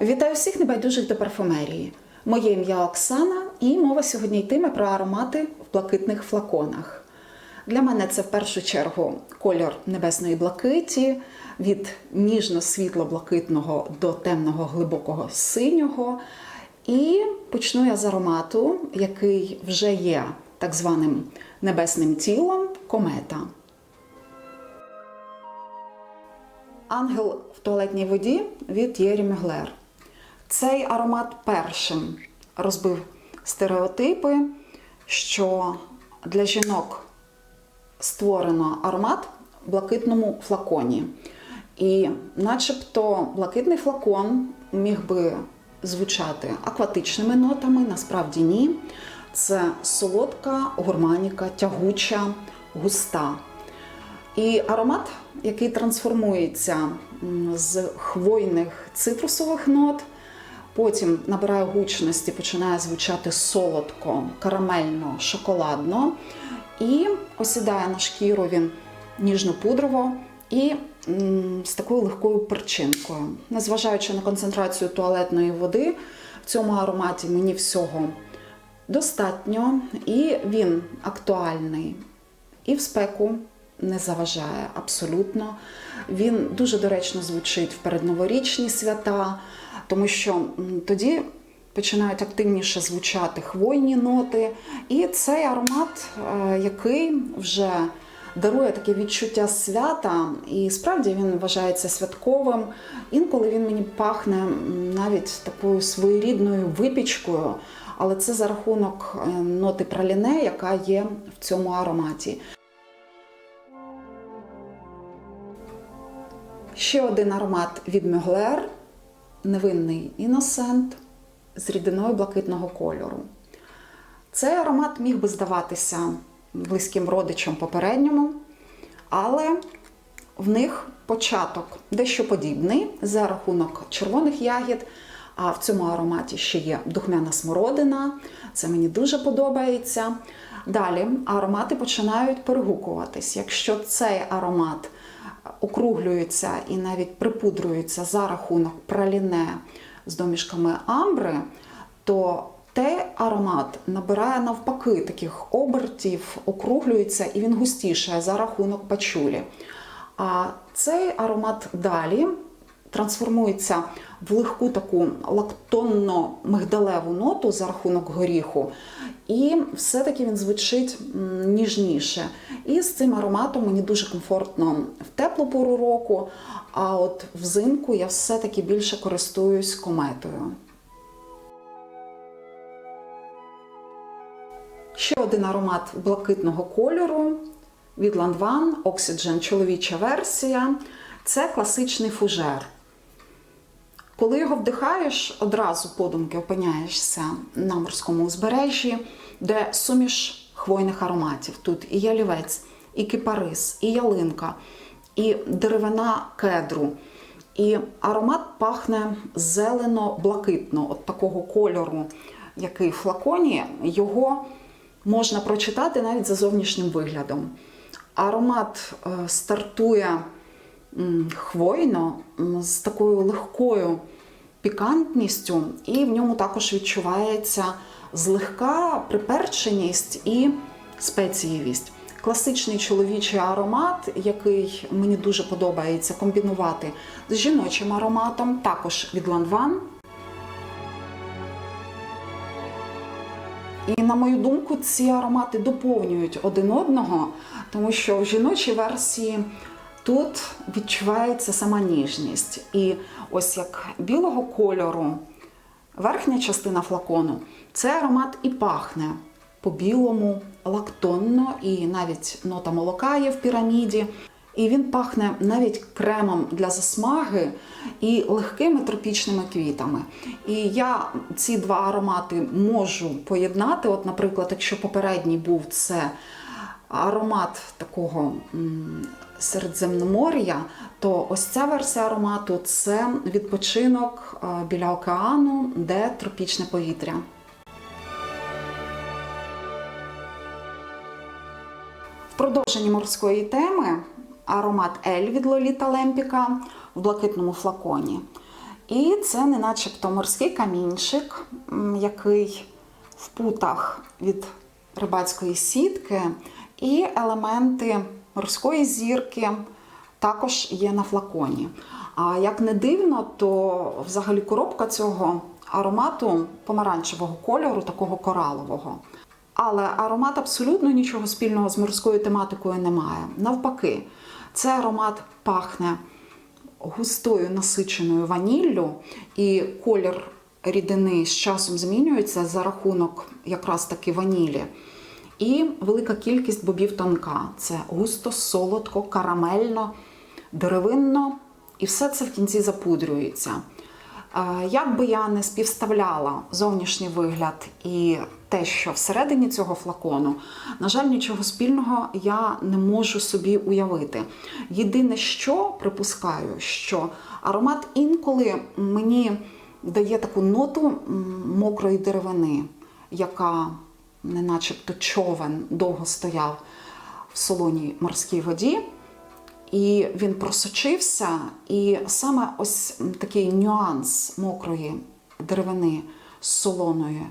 Вітаю всіх небайдужих до парфумерії. Моє ім'я Оксана, і мова сьогодні йтиме про аромати в блакитних флаконах. Для мене це в першу чергу кольор небесної блакиті від ніжно-світло-блакитного до темного глибокого синього. І почну я з аромату, який вже є так званим небесним тілом комета. Ангел в туалетній воді від Єрі Меглер. Цей аромат першим розбив стереотипи, що для жінок створено аромат в блакитному флаконі. І начебто блакитний флакон міг би звучати акватичними нотами, насправді ні. Це солодка гурманіка, тягуча, густа. І аромат, який трансформується з хвойних цитрусових нот, потім набирає гучності, починає звучати солодко, карамельно, шоколадно. І осідає на шкіру він ніжно-пудрово і м, з такою легкою перчинкою. Незважаючи на концентрацію туалетної води, в цьому ароматі мені всього достатньо, і він актуальний і в спеку не заважає абсолютно. Він дуже доречно звучить в передноворічні свята, тому що тоді починають активніше звучати хвойні ноти. І цей аромат, е, який вже дарує таке відчуття свята, і справді він вважається святковим. Інколи він мені пахне навіть такою своєрідною випічкою, але це за рахунок е, ноти праліне, яка є в цьому ароматі. Ще один аромат від Мюглер, невинний іносент з рідиною блакитного кольору. Цей аромат міг би здаватися близьким родичам попередньому, але в них початок дещо подібний за рахунок червоних ягід. А в цьому ароматі ще є духмяна смородина. Це мені дуже подобається. Далі аромати починають перегукуватись. Якщо цей аромат округлюється і навіть припудрюється за рахунок праліне з домішками амбри, то цей аромат набирає навпаки таких обертів, округлюється і він густішає за рахунок пачулі. А цей аромат далі трансформується в легку таку лактонно-мигдалеву ноту за рахунок горіху, і все-таки він звучить ніжніше. І з цим ароматом мені дуже комфортно в теплу пору року, а от взимку я все-таки більше користуюсь кометою. Ще один аромат блакитного кольору від Lanvin Oxygen чоловіча версія. Це класичний фужер. Коли його вдихаєш, одразу подумки опиняєшся на морському узбережжі, де суміш хвойних ароматів. Тут і ялівець, і кипарис, і ялинка, і деревина кедру. І аромат пахне зелено-блакитно, от такого кольору, який в флаконі, його можна прочитати навіть за зовнішнім виглядом. Аромат е, стартує хвойно, з такою легкою пікантністю, і в ньому також відчувається злегка приперченість і спецієвість. Класичний чоловічий аромат, який мені дуже подобається комбінувати з жіночим ароматом, також від Lanvin. І на мою думку, ці аромати доповнюють один одного, тому що в жіночій версії тут відчувається сама ніжність. І ось як білого кольору, верхня частина флакону, цей аромат і пахне по-білому, лактонно, і навіть нота молока є в піраміді. І він пахне навіть кремом для засмаги і легкими тропічними квітами. І я ці два аромати можу поєднати. От, наприклад, якщо попередній був це аромат такого середземномор'я, то ось ця версія аромату це відпочинок е, біля океану, де тропічне повітря. В продовженні морської теми аромат Ель від Лоліта Лемпіка в блакитному флаконі. І це не начебто морський камінчик, який в путах від рибацької сітки, і елементи морської зірки також є на флаконі. А як не дивно, то взагалі коробка цього аромату помаранчевого кольору, такого коралового. Але аромат абсолютно нічого спільного з морською тематикою не має. Навпаки, цей аромат пахне густою насиченою ваніллю, і колір рідини з часом змінюється за рахунок якраз таки ванілі. І велика кількість бобів тонка. Це густо, солодко, карамельно, деревинно, і все це в кінці запудрюється. Е, Як би я не співставляла зовнішній вигляд і те, що всередині цього флакону, на жаль, нічого спільного я не можу собі уявити. Єдине, що припускаю, що аромат інколи мені дає таку ноту мокрої деревини, яка не начебто човен довго стояв в солоній морській воді. І він просочився, і саме ось такий нюанс мокрої деревини з солоної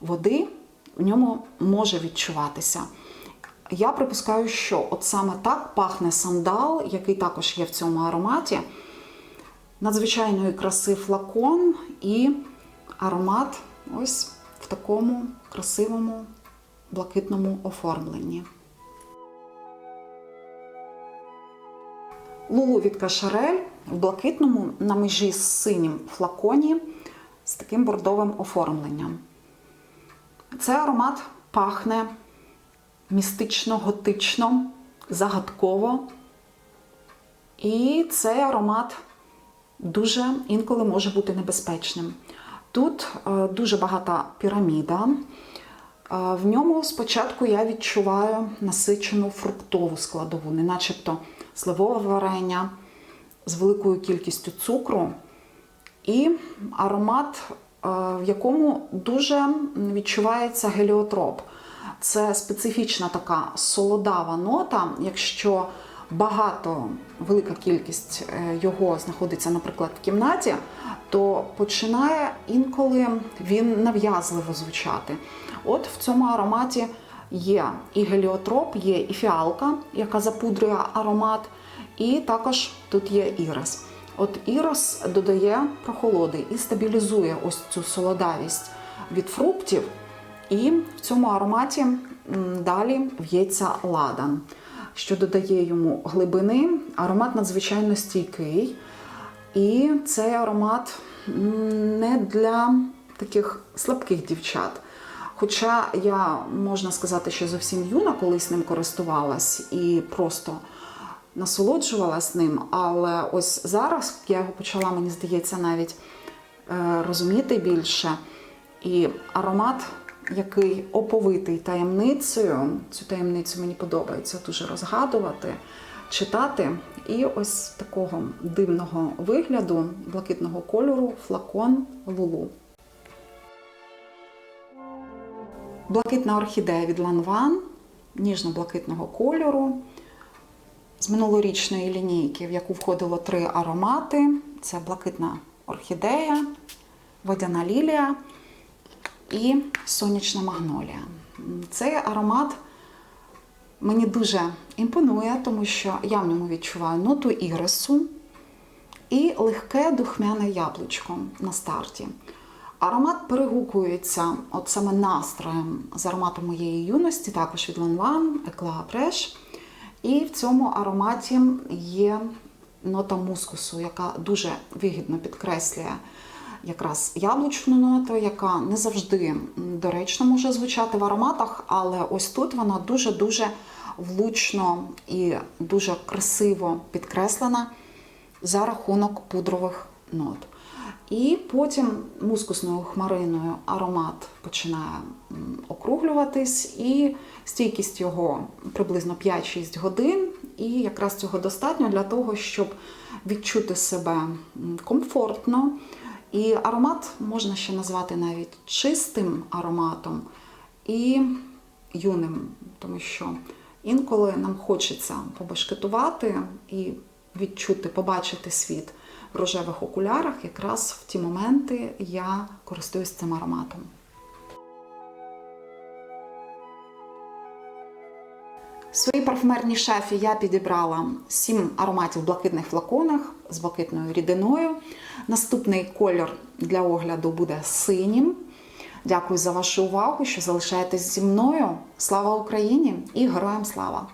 води в ньому може відчуватися. Я припускаю, що от саме так пахне сандал, який також є в цьому ароматі. Надзвичайної краси флакон і аромат ось в такому красивому блакитному оформленні. Лулу від Кашарель в блакитному на межі з синім флаконі з таким бордовим оформленням. Цей аромат пахне містично, готично, загадково. І цей аромат дуже інколи може бути небезпечним. Тут е, дуже багата піраміда. Е, В ньому спочатку я відчуваю насичену фруктову складову, не начебто сливове варення з великою кількістю цукру. І аромат, е, в якому дуже відчувається геліотроп. Це специфічна така солодава нота. Якщо багато, велика кількість е, його знаходиться, наприклад, в кімнаті, то починає інколи він нав'язливо звучати. От в цьому ароматі є і геліотроп, є і фіалка, яка запудрює аромат, і також тут є ірис. От ірис додає прохолоди і стабілізує ось цю солодавість від фруктів. І в цьому ароматі далі в'ється ладан, що додає йому глибини. Аромат надзвичайно стійкий. І цей аромат не для таких слабких дівчат. Хоча я можна сказати, що зовсім юна колись ним користувалась і просто насолоджувалась ним. Але ось зараз я його почала, мені здається, навіть е, розуміти більше. І аромат, який оповитий таємницею, цю таємницю мені подобається дуже розгадувати, читати. І ось такого дивного вигляду, блакитного кольору, флакон Лулу. Блакитна орхідея від Ланван, ніжно-блакитного кольору. З минулорічної лінійки, в яку входило три аромати: це блакитна орхідея, водяна лілія і сонячна магнолія. Цей аромат мені дуже імпонує, тому що я в ньому відчуваю ноту ірису і легке духмяне яблучко на старті. Аромат перегукується от саме настроєм з ароматом моєї юності, також від Lanvin, Eclat Fresh. І в цьому ароматі є нота мускусу, яка дуже вигідно підкреслює якраз яблучну ноту, яка не завжди доречно може звучати в ароматах, але ось тут вона дуже-дуже влучно і дуже красиво підкреслена за рахунок пудрових нот. І потім мускусною хмариною аромат починає округлюватись, і стійкість його приблизно 5-6 годин. І якраз цього достатньо для того, щоб відчути себе комфортно. І аромат можна ще назвати навіть чистим ароматом і юним, тому що інколи нам хочеться побашкетувати і відчути, побачити світ рожевих окулярах, якраз в ті моменти я користуюсь цим ароматом. В своїй парфумерній шафі я підібрала 7 ароматів в блакитних флаконах з блакитною рідиною. Наступний кольор для огляду буде синім. Дякую за вашу увагу, що залишаєтесь зі мною. Слава Україні і героям слава!